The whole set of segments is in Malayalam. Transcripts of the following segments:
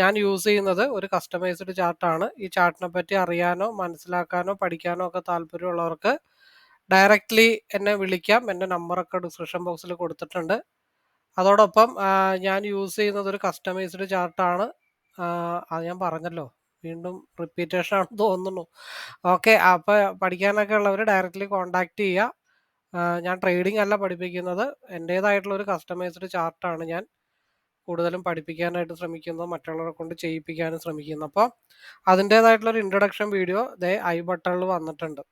ഞാൻ യൂസ് ചെയ്യുന്നത് ഒരു കസ്റ്റമൈസ്ഡ് ചാർട്ടാണ്. ഈ ചാർട്ടിനെ പറ്റി അറിയാനോ മനസ്സിലാക്കാനോ പഠിക്കാനോ ഒക്കെ താല്പര്യമുള്ളവർക്ക് ഡയറക്റ്റ്ലി എന്നെ വിളിക്കാം. എന്റെ നമ്പറൊക്കെ ഡിസ്ക്രിപ്ഷൻ ബോക്സിൽ കൊടുത്തിട്ടുണ്ട്. അതോടൊപ്പം ഞാൻ യൂസ് ചെയ്യുന്നത് ഒരു കസ്റ്റമൈസ്ഡ് ചാർട്ടാണ്. അത് ഞാൻ പറഞ്ഞല്ലോ. വീണ്ടും റിപ്പീറ്റേഷൻ ആണെന്ന് തോന്നുന്നു. ഓക്കെ അപ്പോൾ പഠിക്കാനൊക്കെ ഉള്ളവർ ഡയറക്റ്റ്ലി കോൺടാക്റ്റ് ചെയ്യുക ഞാൻ ട്രേഡിംഗ് അല്ല പഠിപ്പിക്കുന്നത്. എന്റേതായിട്ടുള്ള ഒരു കസ്റ്റമൈസ്ഡ് ചാർട്ടാണ് ഞാൻ. കൂടുതലും പഠിപ്പിക്കാനായിട്ട് ശ്രമിക്കുന്നത് മറ്റുള്ളവരെ കൊണ്ട് ചെയ്യിപ്പിക്കാനും ശ്രമിക്കുന്നു. അപ്പോൾ അതിന്റേതായിട്ടുള്ളൊരു ഇൻട്രൊഡക്ഷൻ വീഡിയോ ദേ ഐ ബട്ടണിൽ വന്നിട്ടുണ്ട്.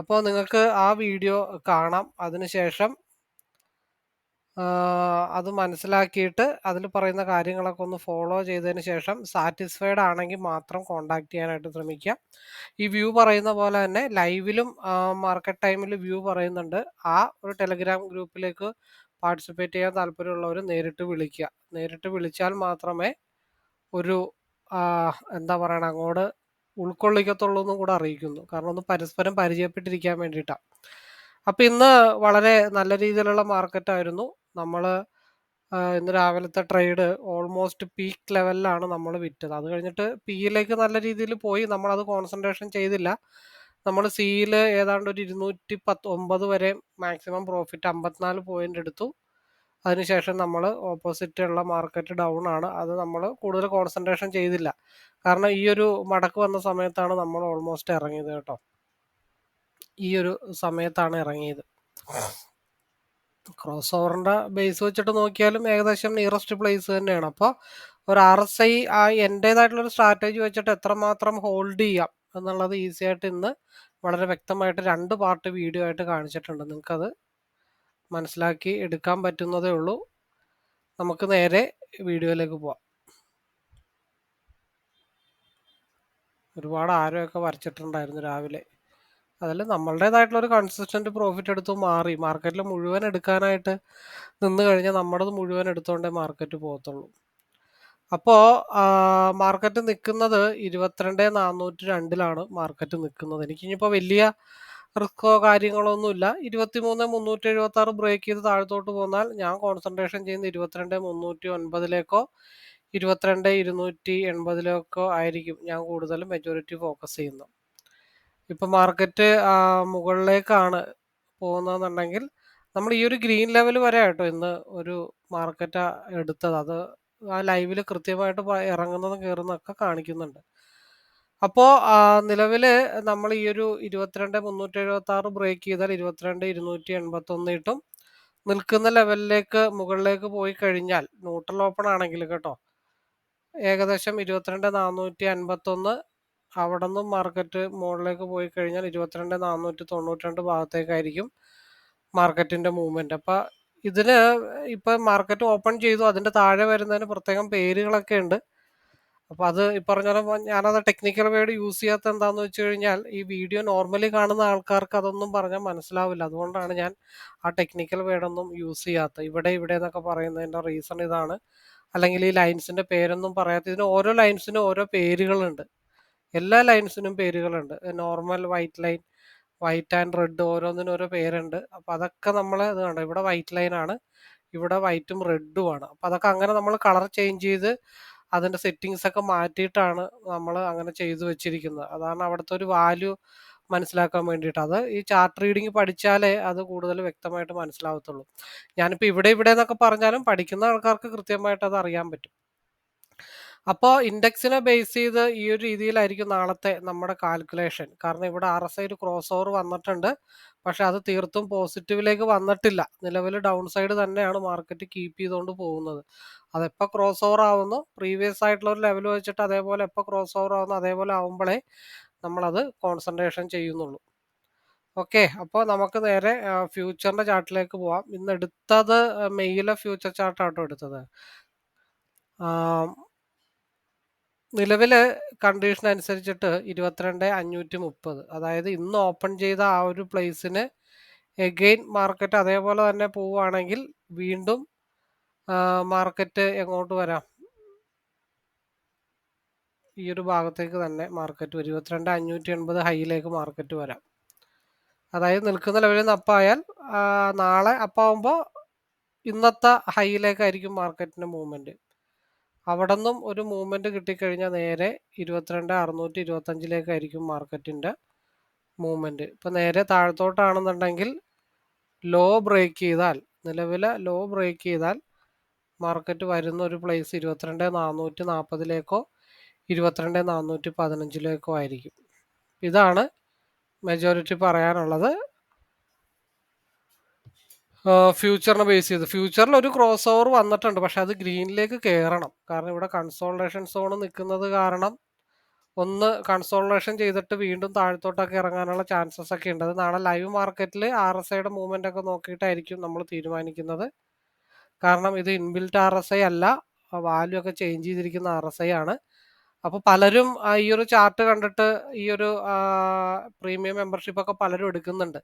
അപ്പോൾ നിങ്ങൾക്ക് ആ വീഡിയോ കാണാം. അതിനുശേഷം അത് മനസ്സിലാക്കിയിട്ട് അതിൽ പറയുന്ന കാര്യങ്ങളൊക്കെ ഒന്ന് ഫോളോ ചെയ്തതിന് ശേഷം സാറ്റിസ്ഫൈഡ് ആണെങ്കിൽ മാത്രം കോണ്ടാക്ട് ചെയ്യാനായിട്ട് ശ്രമിക്കുക. ഈ വ്യൂ പറയുന്ന പോലെ തന്നെ ലൈവിലും മാർക്കറ്റ് ടൈമിൽ വ്യൂ പറയുന്നുണ്ട്. ആ ഒരു ടെലിഗ്രാം ഗ്രൂപ്പിലേക്ക് പാർട്ടിസിപ്പേറ്റ് ചെയ്യാൻ താല്പര്യമുള്ളവർ നേരിട്ട് വിളിക്കുക. നേരിട്ട് വിളിച്ചാൽ മാത്രമേ ഒരു എന്താ പറയണ അങ്ങോട്ട് ഉൾക്കൊള്ളിക്കത്തുള്ളൂ എന്നും കൂടെ അറിയിക്കുന്നു. കാരണം ഒന്ന് പരസ്പരം പരിചയപ്പെട്ടിരിക്കാൻ വേണ്ടിയിട്ടാണ് അപ്പം ഇന്ന് വളരെ നല്ല രീതിയിലുള്ള മാർക്കറ്റായിരുന്നു നമ്മൾ ഇന്ന് രാവിലത്തെ ട്രേഡ് ഓൾമോസ്റ്റ് പീക്ക് ലെവലിലാണ് നമ്മൾ വിറ്റത്. അത് കഴിഞ്ഞിട്ട് പിയിലേക്ക് നല്ല രീതിയിൽ പോയി. നമ്മളത് കോൺസെൻട്രേഷൻ ചെയ്തില്ല. നമ്മൾ സിയിൽ ഏതാണ്ട് ഒരു ഇരുന്നൂറ്റി പത്ത് ഒമ്പത് വരെ മാക്സിമം പ്രോഫിറ്റ് അമ്പത്തിനാല് പോയിന്റ് എടുത്തു. അതിനുശേഷം നമ്മൾ ഓപ്പോസിറ്റ് ഉള്ള മാർക്കറ്റ് ഡൗൺ ആണ്. അത് നമ്മൾ കൂടുതൽ കോൺസെൻട്രേഷൻ ചെയ്തില്ല. കാരണം ഈ ഒരു മടക്ക് വന്ന സമയത്താണ് നമ്മൾ ഓൾമോസ്റ്റ് ഇറങ്ങിയത് കേട്ടോ. ഈ ഒരു സമയത്താണ് ഇറങ്ങിയത്. ക്രോസ് ഓവറിന്റെ ബേസ് വെച്ചിട്ട് നോക്കിയാലും ഏകദേശം നിയറസ്റ്റ് പ്ലേസ് തന്നെയാണ്. അപ്പോൾ ഒരു ആർ എസ് ഐ ആ എന്റേതായിട്ടുള്ളൊരു സ്ട്രാറ്റജി വെച്ചിട്ട് എത്രമാത്രം ഹോൾഡ് ചെയ്യാം. എന്നുള്ളത് ഈസി ആയിട്ട് ഇന്ന് വളരെ വ്യക്തമായിട്ട് രണ്ട് പാർട്ട് വീഡിയോ ആയിട്ട് കാണിച്ചിട്ടുണ്ട്. നിങ്ങൾക്കത് മനസ്സിലാക്കി എടുക്കാൻ പറ്റുന്നതേ ഉള്ളൂ. നമുക്ക് നേരെ വീഡിയോയിലേക്ക് പോവാം. ഒരുപാട് ആരോയൊക്കെ വരച്ചിട്ടുണ്ടായിരുന്നു രാവിലെ. അതിൽ നമ്മളുടേതായിട്ടുള്ള ഒരു കൺസിസ്റ്റന്റ് പ്രോഫിറ്റ് എടുത്തു മാറി. മാർക്കറ്റിൽ മുഴുവൻ എടുക്കാനായിട്ട് നിന്ന് കഴിഞ്ഞാൽ നമ്മുടേത് മുഴുവൻ എടുത്തുകൊണ്ടേ മാർക്കറ്റ് പോകത്തുള്ളൂ. അപ്പോൾ മാർക്കറ്റ് നിൽക്കുന്നത് ഇരുപത്തിരണ്ട് നാനൂറ്റി രണ്ടിലാണ് മാർക്കറ്റ് നിൽക്കുന്നത് എനിക്ക് എനിക്കിനിപ്പോൾ വലിയ റിസ്കോ കാര്യങ്ങളോ ഒന്നുമില്ല. ഇരുപത്തി മൂന്ന് മുന്നൂറ്റി എഴുപത്തി ആറ് ബ്രേക്ക് ചെയ്ത് താഴത്തോട്ട് പോന്നാൽ ഞാൻ കോൺസെൻട്രേഷൻ ചെയ്യുന്ന ഇരുപത്തിരണ്ട് മുന്നൂറ്റി ഒൻപതിലേക്കോ ഇരുപത്തിരണ്ട് ഇരുന്നൂറ്റി എൺപതിലേക്കോ ആയിരിക്കും ഞാൻ കൂടുതലും മെജോറിറ്റി ഫോക്കസ് ചെയ്യുന്നത്. ഇപ്പം മാർക്കറ്റ് മുകളിലേക്കാണ് പോകുന്നതെന്നുണ്ടെങ്കിൽ നമ്മൾ ഈ ഒരു ഗ്രീൻ ലെവൽ വരെ കേട്ടോ ഇന്ന് ഒരു മാർക്കറ്റ് എടുത്തത്. അത് ആ ലൈവിൽ കൃത്യമായിട്ട് ഇറങ്ങുന്നതും കയറുന്നതൊക്കെ കാണിക്കുന്നുണ്ട്. അപ്പോൾ നിലവിൽ നമ്മൾ ഈ ഒരു ഇരുപത്തിരണ്ട് മുന്നൂറ്റി എഴുപത്തി ആറ് ബ്രേക്ക് ചെയ്താൽ ഇരുപത്തിരണ്ട് ഇരുന്നൂറ്റി എൺപത്തി ഒന്ന് ഇട്ടും നിൽക്കുന്ന ലെവലിലേക്ക് മുകളിലേക്ക് പോയി കഴിഞ്ഞാൽ ന്യൂട്രൽ ഓപ്പൺ ആണെങ്കിൽ കേട്ടോ ഏകദേശം ഇരുപത്തിരണ്ട് നാനൂറ്റി അൻപത്തൊന്ന് അവിടെ നിന്നും മാർക്കറ്റ് മുകളിലേക്ക് പോയി കഴിഞ്ഞാൽ ഇരുപത്തിരണ്ട് നാനൂറ്റി തൊണ്ണൂറ്റി രണ്ട് ഭാഗത്തേക്കായിരിക്കും മാർക്കറ്റിന്റെ മൂവ്മെന്റ് അപ്പൊ ഇതിന് ഇപ്പൊ മാർക്കറ്റ് ഓപ്പൺ ചെയ്തു. അതിന്റെ താഴെ വരുന്നതിന് പ്രത്യേകം പേരുകളൊക്കെ ഉണ്ട്. അപ്പൊ അത് ഈ പറഞ്ഞ ഞാനത് ടെക്നിക്കൽ വേഡ് യൂസ് ചെയ്യാത്ത എന്താന്ന് വെച്ച് കഴിഞ്ഞാൽ ഈ വീഡിയോ നോർമലി കാണുന്ന ആൾക്കാർക്ക് അതൊന്നും പറഞ്ഞാൽ മനസ്സിലാവില്ല. അതുകൊണ്ടാണ് ഞാൻ ആ ടെക്നിക്കൽ വേർഡൊന്നും യൂസ് ചെയ്യാത്ത ഇവിടെ ഇവിടെ എന്നൊക്കെ പറയുന്നതിന്റെ റീസൺ ഇതാണ്. അല്ലെങ്കിൽ ഈ ലൈൻസിന്റെ പേരൊന്നും പറയാത്ത ഇതിന് ഓരോ ലൈൻസിനും ഓരോ പേരുകളുണ്ട്. എല്ലാ ലൈൻസിനും പേരുകളുണ്ട്. Normal white line white and red ഓരോന്നിനും ഓരോ പേരുണ്ട്. അപ്പൊ അതൊക്കെ നമ്മൾ ഇത് കണ്ടോ? ഇവിടെ വൈറ്റ് ലൈൻ ആണ് ഇവിടെ വൈറ്റും റെഡും ആണ്. അപ്പൊ അതൊക്കെ അങ്ങനെ നമ്മൾ കളർ ചേഞ്ച് ചെയ്ത് അതിന്റെ സെറ്റിങ്സ് ഒക്കെ മാറ്റിയിട്ടാണ് നമ്മൾ അങ്ങനെ ചെയ്തു വെച്ചിരിക്കുന്നത്. അതാണ് അവിടുത്തെ ഒരു വാല്യൂ മനസ്സിലാക്കാൻ വേണ്ടിയിട്ട്. അത് ഈ ചാർട്ട് റീഡിങ് പഠിച്ചാലേ അത് കൂടുതൽ വ്യക്തമായിട്ട് മനസ്സിലാവത്തുള്ളൂ. ഞാനിപ്പോൾ ഇവിടെ ഇവിടെ എന്നൊക്കെ പറഞ്ഞാലും പഠിക്കുന്ന ആൾക്കാർക്ക് കൃത്യമായിട്ട് അത് അറിയാൻ പറ്റും. അപ്പോൾ ഇൻഡെക്സിനെ ബേസ് ചെയ്ത് ഈ ഒരു രീതിയിലായിരിക്കും നാളത്തെ നമ്മുടെ കാൽക്കുലേഷൻ. കാരണം ഇവിടെ ആർ എസ് ഐ ഒരു ക്രോസ് ഓവർ വന്നിട്ടുണ്ട്. പക്ഷെ അത് തീർത്തും പോസിറ്റീവിലേക്ക് വന്നിട്ടില്ല. നിലവിൽ ഡൗൺ സൈഡ് തന്നെയാണ് മാർക്കറ്റ് കീപ്പ് ചെയ്തുകൊണ്ട് പോകുന്നത്. അതെപ്പോൾ ക്രോസ് ഓവർ ആവുന്നു? പ്രീവിയസ് ആയിട്ടുള്ള ഒരു ലെവൽ വെച്ചിട്ട് അതേപോലെ എപ്പോൾ ക്രോസ് ഓവർ ആവുന്നു? അതേപോലെ ആവുമ്പോഴേ നമ്മളത് കോൺസെൻട്രേഷൻ ചെയ്യുന്നുള്ളൂ. ഓക്കെ അപ്പോൾ നമുക്ക് നേരെ ഫ്യൂച്ചറിന്റെ ചാർട്ടിലേക്ക് പോവാം. ഇന്ന് എടുത്തത് മെയ്യിലെ ഫ്യൂച്ചർ ചാർട്ടാട്ടോ എടുത്തത്? നിലവിൽ കണ്ടീഷൻ അനുസരിച്ചിട്ട് ഇരുപത്തിരണ്ട് അഞ്ഞൂറ്റി മുപ്പത് അതായത് ഇന്ന് ഓപ്പൺ ചെയ്ത ആ ഒരു പ്ലേസിന് എഗെയിൻ മാർക്കറ്റ് അതേപോലെ തന്നെ പോവുകയാണെങ്കിൽ വീണ്ടും മാർക്കറ്റ് എങ്ങോട്ട് വരാം? ഈ ഒരു ഭാഗത്തേക്ക് തന്നെ മാർക്കറ്റ് വരും. ഇരുപത്തിരണ്ട് അഞ്ഞൂറ്റി എൺപത് ഹൈയിലേക്ക് മാർക്കറ്റ് വരാം. അതായത് നിൽക്കുന്ന ലെവലിൽ നിന്ന് അപ്പായാൽ നാളെ അപ്പാവുമ്പോൾ ഇന്നത്തെ ഹൈയിലേക്കായിരിക്കും മാർക്കറ്റിന്റെ മൂവ്മെന്റ് അവിടെ നിന്നും ഒരു മൂവ്മെന്റ് കിട്ടിക്കഴിഞ്ഞാൽ നേരെ ഇരുപത്തിരണ്ട് അറുന്നൂറ്റി ഇരുപത്തഞ്ചിലേക്കായിരിക്കും മാർക്കറ്റിന്റെ മൂവ്മെന്റ് ഇപ്പം നേരെ താഴത്തോട്ടാണെന്നുണ്ടെങ്കിൽ ലോ ബ്രേക്ക് ചെയ്താൽ നിലവിലെ ലോ ബ്രേക്ക് ചെയ്താൽ മാർക്കറ്റ് വരുന്ന ഒരു പ്ലേസ് ഇരുപത്തിരണ്ട് നാനൂറ്റി നാൽപ്പതിലേക്കോ ഇരുപത്തിരണ്ട് നാനൂറ്റി പതിനഞ്ചിലേക്കോ ആയിരിക്കും. ഇതാണ് മെജോറിറ്റി പറയാനുള്ളത്. ഫ്യൂച്ചറിനെ ബേസ് ചെയ്ത്. ഫ്യൂച്ചറിൽ ഒരു ക്രോസ് ഓവർ വന്നിട്ടുണ്ട്. പക്ഷെ അത് ഗ്രീനിലേക്ക് കയറണം കാരണം ഇവിടെ കൺസോൾട്ടേഷൻ സോൺ നിൽക്കുന്നത് കാരണം ഒന്ന് കൺസോൾട്ടേഷൻ ചെയ്തിട്ട് വീണ്ടും താഴത്തോട്ടൊക്കെ ഇറങ്ങാനുള്ള ചാൻസസ് ഒക്കെ ഉണ്ട്. അത് നാളെ ലൈവ് മാർക്കറ്റിൽ ആർ എസ് ഐയുടെ മൂവ്മെന്റ് ഒക്കെ നോക്കിയിട്ടായിരിക്കും നമ്മൾ തീരുമാനിക്കുന്നത്. കാരണം ഇത് ഇൻബിൽറ്റ് ആർ എസ് ഐ അല്ല. വാല്യൂ ഒക്കെ ചേഞ്ച് ചെയ്തിരിക്കുന്ന ആർ എസ് ഐ ആണ്. അപ്പോൾ പലരും ഈ ഒരു ചാർട്ട് കണ്ടിട്ട് ഈ ഒരു പ്രീമിയം മെമ്പർഷിപ്പ് ഒക്കെ പലരും എടുക്കുന്നുണ്ട്.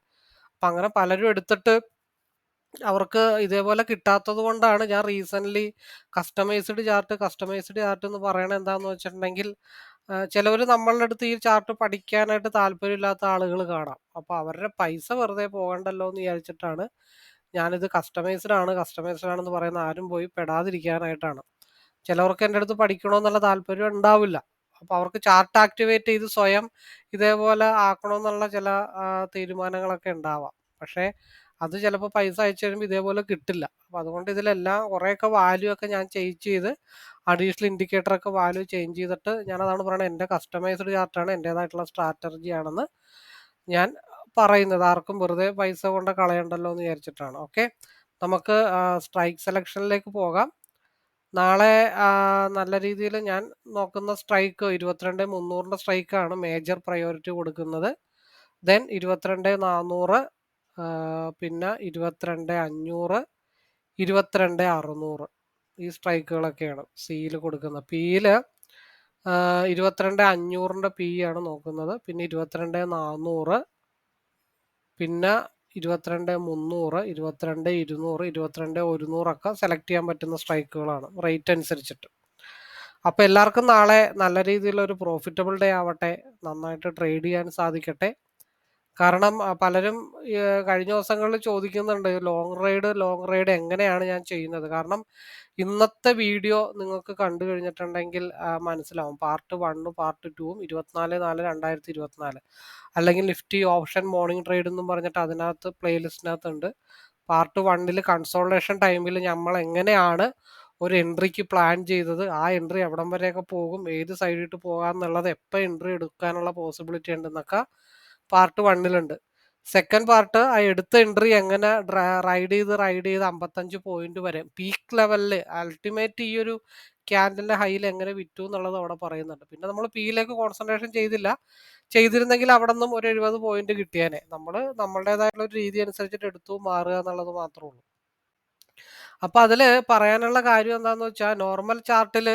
അപ്പം അങ്ങനെ പലരും എടുത്തിട്ട് അവർക്ക് ഇതേപോലെ കിട്ടാത്തത് കൊണ്ടാണ് ഞാൻ recently customised chart customised chart എന്ന് പറയണത് എന്താണെന്ന് വെച്ചിട്ടുണ്ടെങ്കിൽ ചിലവർ നമ്മളുടെ അടുത്ത് ഈ ചാർട്ട് പഠിക്കാനായിട്ട് താല്പര്യമില്ലാത്ത ആളുകൾ കാണാം. അപ്പോൾ അവരുടെ പൈസ വെറുതെ പോകണ്ടല്ലോ എന്ന് വിചാരിച്ചിട്ടാണ് ഞാനിത് കസ്റ്റമൈസ്ഡ് ആണ് കസ്റ്റമൈസ്ഡ് ആണെന്ന് പറയുന്ന ആരും പോയി പെടാതിരിക്കാനായിട്ടാണ്. ചിലവർക്ക് എന്റെ അടുത്ത് പഠിക്കണമെന്നുള്ള താല്പര്യം ഉണ്ടാവില്ല. അപ്പോൾ അവർക്ക് ചാർട്ട് ആക്ടിവേറ്റ് ചെയ്ത് സ്വയം ഇതേപോലെ ആക്കണമെന്നുള്ള ചില തീരുമാനങ്ങളൊക്കെ ഉണ്ടാവാം. പക്ഷേ അത് ചിലപ്പോൾ പൈസ അയച്ചു കഴിയുമ്പോൾ ഇതേപോലെ കിട്ടില്ല. അപ്പോൾ അതുകൊണ്ട് ഇതിലെല്ലാം കുറേയൊക്കെ വാല്യൂ ഒക്കെ ഞാൻ ചേഞ്ച് ചെയ്ത് അഡീഷണൽ ഇൻഡിക്കേറ്റർ ഒക്കെ വാല്യൂ ചേഞ്ച് ചെയ്തിട്ട് ഞാൻ അതാണ് പറയുന്നത് എന്റെ കസ്റ്റമൈസ്ഡ് ചാർട്ടാണ് എന്റേതായിട്ടുള്ള സ്ട്രാറ്റജി ആണെന്ന് ഞാൻ പറയുന്നത്. ആർക്കും വെറുതെ പൈസ കൊണ്ട് കളയണ്ടല്ലോ എന്ന് വിചാരിച്ചിട്ടാണ്. ഓക്കെ നമുക്ക് സ്ട്രൈക്ക് സെലക്ഷനിലേക്ക് പോകാം. നാളെ നല്ല രീതിയിൽ ഞാൻ നോക്കുന്ന സ്ട്രൈക്ക് ഇരുപത്തിരണ്ട് മുന്നൂറിന്റെ സ്ട്രൈക്കാണ് മേജർ പ്രയോറിറ്റി കൊടുക്കുന്നത്. ദെൻ ഇരുപത്തിരണ്ട് നാനൂറ് പിന്നെ ഇരുപത്തിരണ്ട് അഞ്ഞൂറ് ഇരുപത്തിരണ്ട് അറുന്നൂറ് ഈ സ്ട്രൈക്കുകളൊക്കെയാണ് സിയിൽ കൊടുക്കുന്നത്. പിയിൽ ഇരുപത്തിരണ്ട് അഞ്ഞൂറിന്റെ പി ആണ് നോക്കുന്നത്. പിന്നെ ഇരുപത്തിരണ്ട് നാനൂറ് പിന്നെ ഇരുപത്തിരണ്ട് മുന്നൂറ് ഇരുപത്തിരണ്ട് ഇരുന്നൂറ് ഇരുപത്തിരണ്ട് ഒരുന്നൂറൊക്കെ സെലക്ട് ചെയ്യാൻ പറ്റുന്ന സ്ട്രൈക്കുകളാണ് റേറ്റ് അനുസരിച്ചിട്ട്. അപ്പോൾ എല്ലാവർക്കും നാളെ നല്ല രീതിയിലൊരു പ്രോഫിറ്റബിൾ ഡേ ആവട്ടെ. നന്നായിട്ട് ട്രേഡ് ചെയ്യാൻ സാധിക്കട്ടെ. കാരണം പലരും കഴിഞ്ഞ ദിവസങ്ങളിൽ ചോദിക്കുന്നുണ്ട് ലോങ് റൈഡ് ലോങ് റൈഡ് എങ്ങനെയാണ് ഞാൻ ചെയ്യുന്നത്? കാരണം ഇന്നത്തെ വീഡിയോ നിങ്ങൾക്ക് കണ്ടു കഴിഞ്ഞിട്ടുണ്ടെങ്കിൽ മനസ്സിലാവും. പാർട്ട് വണ്ണും പാർട്ട് ടൂവും ഇരുപത്തിനാല് നാല് രണ്ടായിരത്തി ഇരുപത്തിനാല് അല്ലെങ്കിൽ നിഫ്റ്റി ഓപ്ഷൻ മോർണിംഗ് ട്രേഡ് എന്നും പറഞ്ഞിട്ട് അതിനകത്ത് പ്ലേലിസ്റ്റിനകത്ത് ഉണ്ട് പാർട്ട് വണ്ണിൽ കൺസോൾട്ടേഷൻ ടൈമിൽ നമ്മൾ എങ്ങനെയാണ് ഒരു എൻട്രിക്ക് പ്ലാൻ ചെയ്തത്? ആ എൻട്രി എവിടം വരെയൊക്കെ പോകും? ഏത് സൈഡിട്ട് പോകാമെന്നുള്ളത് എപ്പോൾ എൻട്രി എടുക്കാനുള്ള പോസിബിലിറ്റി ഉണ്ടെന്നൊക്കെ പാർട്ട് വണ്ണിലുണ്ട്. സെക്കൻഡ് പാർട്ട് ആ എടുത്ത എൻട്രി എങ്ങനെ റൈഡ് ചെയ്ത് റൈഡ് ചെയ്ത് അമ്പത്തഞ്ച് പോയിന്റ് വരെ. പീക്ക് ലെവലിൽ അൾട്ടിമേറ്റ് ഈ ഒരു ക്യാൻഡലിന്റെ ഹൈയിൽ എങ്ങനെ വിറ്റു എന്നുള്ളത് അവിടെ പറയുന്നുണ്ട്. പിന്നെ നമ്മൾ പിയിലേക്ക് കോൺസെൻട്രേഷൻ ചെയ്തില്ല. ചെയ്തിരുന്നെങ്കിൽ അവിടെ നിന്നും ഒരു എഴുപത് പോയിന്റ് കിട്ടിയേനെ. നമ്മൾ നമ്മളുടേതായിട്ടുള്ള ഒരു രീതി അനുസരിച്ചിട്ട് എടുത്തു മാറുക എന്നുള്ളത് മാത്രമേ ഉള്ളൂ. അപ്പൊ അതിൽ പറയാനുള്ള കാര്യം എന്താന്ന് വെച്ചാൽ നോർമൽ ചാർട്ടിൽ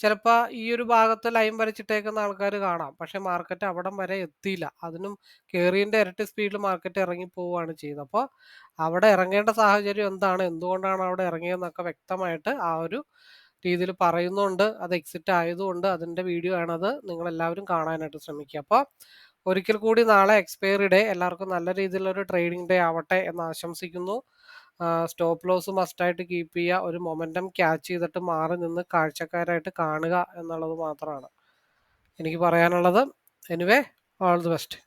ചിലപ്പോൾ ഈ ഒരു ഭാഗത്ത് ലൈൻ വരച്ചിട്ടേക്കുന്ന ആൾക്കാർ കാണാം. പക്ഷേ മാർക്കറ്റ് അവിടം വരെ എത്തിയില്ല. അതിനും കയറിയതിന്റെ ഇരട്ടി സ്പീഡിൽ മാർക്കറ്റ് ഇറങ്ങി പോവുകയാണ് ചെയ്തത് അപ്പോൾ അവിടെ ഇറങ്ങേണ്ട സാഹചര്യം എന്താണ്? എന്തുകൊണ്ടാണ് അവിടെ ഇറങ്ങിയതെന്നൊക്കെ വ്യക്തമായിട്ട് ആ ഒരു രീതിയിൽ പറയുന്നുണ്ട്. അത് എക്സിറ്റ് ആയതുകൊണ്ട് അതിന്റെ വീഡിയോ ആണത് നിങ്ങളെല്ലാവരും കാണാനായിട്ട് ശ്രമിക്കുക. അപ്പോൾ ഒരിക്കൽ കൂടി നാളെ എക്സ്പയറി ഡേ എല്ലാവർക്കും നല്ല രീതിയിലൊരു ട്രേഡിംഗ് ഡേ ആവട്ടെ എന്ന് ആശംസിക്കുന്നു. സ്റ്റോപ്പ് ലോസ് മസ്റ്റായിട്ട് കീപ്പ് ചെയ്യുക. ഒരു മൊമെന്റം ക്യാച്ച് ചെയ്തിട്ട് മാറി നിന്ന് കാഴ്ചക്കാരായിട്ട് കാണുക എന്നുള്ളത് മാത്രമാണ്. എനിക്ക് പറയാനുള്ളത്. Anyway all the best